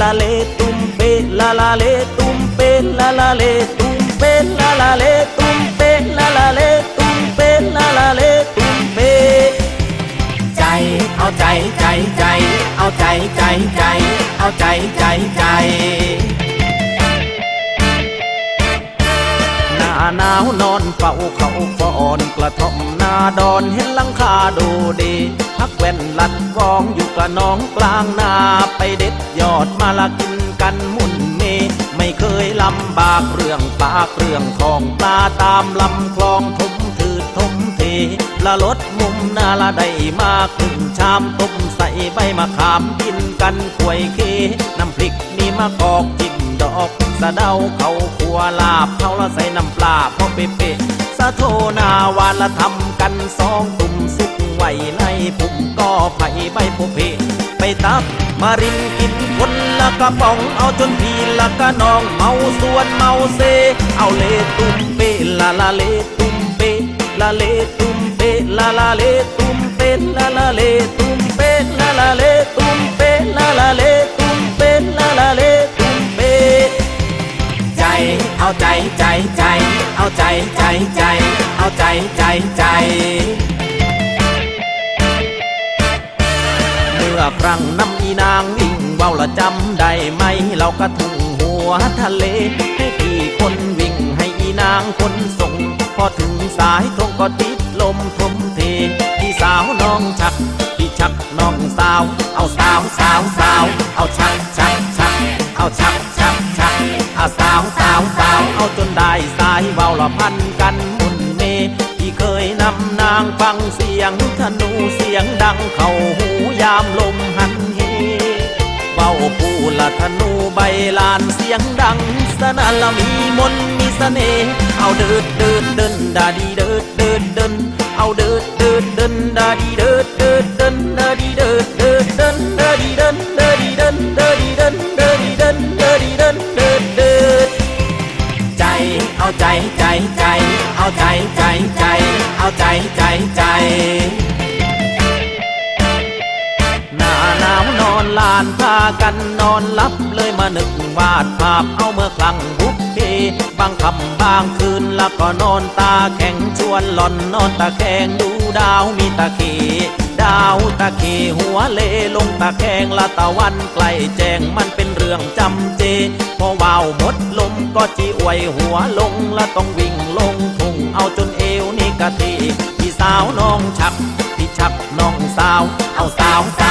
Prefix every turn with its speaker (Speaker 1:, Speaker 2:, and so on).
Speaker 1: la le tumpe la la le tumpe la la le tumpe la la le tumpe la la le tumpe la la le tumpe ใจเอาใจใจใจ เอาใจใจใจ เอาใจใจใจหน้าหนาวนอนเฝ้าเขาฟอนกระท่อมหน้า ดอนเห็นหลังคาดูดีพักแว่นลัดกองอยู่กระน้องกลางนาไปเด็ดยอดมาละกินกันมุนเมไม่เคยลำบากเรื่องปากเรื่องทองปลาตามลำคลองทมถือทมเทละลดมุมนาละได้มาครึ่งชามต้มใส่ใบมะขามกินกันควยเคน้ำพริกนี่มะกอกจิ้มดอกสะเดาเขาขัวลาบเขาละใส่น้ำปลาพอเป๊ะะโทนาวานละทำกันสองตุ่มสุกไว้ในปุ่มก็ไผ่ใบโพเพไปตักมารินกินคนละกระป๋องเอาจนพีละกะนองเมาส่วนเมาเซ เอาเลตุมเปละละเลตุมเปละเลตุมเปละละเลตุมเปละละเลตุมเปละละเลตุมเปละละเลตุมเปละละเลตุมเปใจเอาใจใจใจเอาใจใจใจ ใจใจใจเมื่อครั้งน้ำอีนางวิ่งเว้าละจำได้ไหม เรากระทุ่งหัวทะเล ให้พี่คนวิ่งให้อีนางคนส่ง พอถึงสายตรงก็ติดลมทมเทพี่สาวน้องชักพี่ชักน้องสาว เอาสาวสาวสาวเอาชักชักชักเอาชักชักชักเอาสาวสาวสาวเอาจนได้สายเว้าละพัน นำนางฟังเสียงธนูเสียงดังเข้าหูยามลมหันเหเบ้าปูละธนูใบลานเสียงดัง สนั่นละมีมนมีเสน่ห์เอาเดิดเดิดเดินดาดีเดิดเดิดเดินเอาเดิดเดิดเดินดาดี ใจใจ หน้าหนาวนอนลานพากันนอนลับเลยมานึกวาดภาพเอาเมื่อครั้งบุกเพบางคำบางคืนแล้วก็นอนตาแข็งชวนหล่อนนอนตาแข็งดูดาวมีตาเคดาวตาเคหัวเลลงตาแข็งละตะวันใกล้แจ้งมันเป็นเรื่องจำเจ พอว่าวหมดลมก็จีอวยหัวลงละต้องวิ่งลงทุ่งเอาจนเอวนี่กะทีาวน้องชักพี่ชักน้องสาว เอาสาวส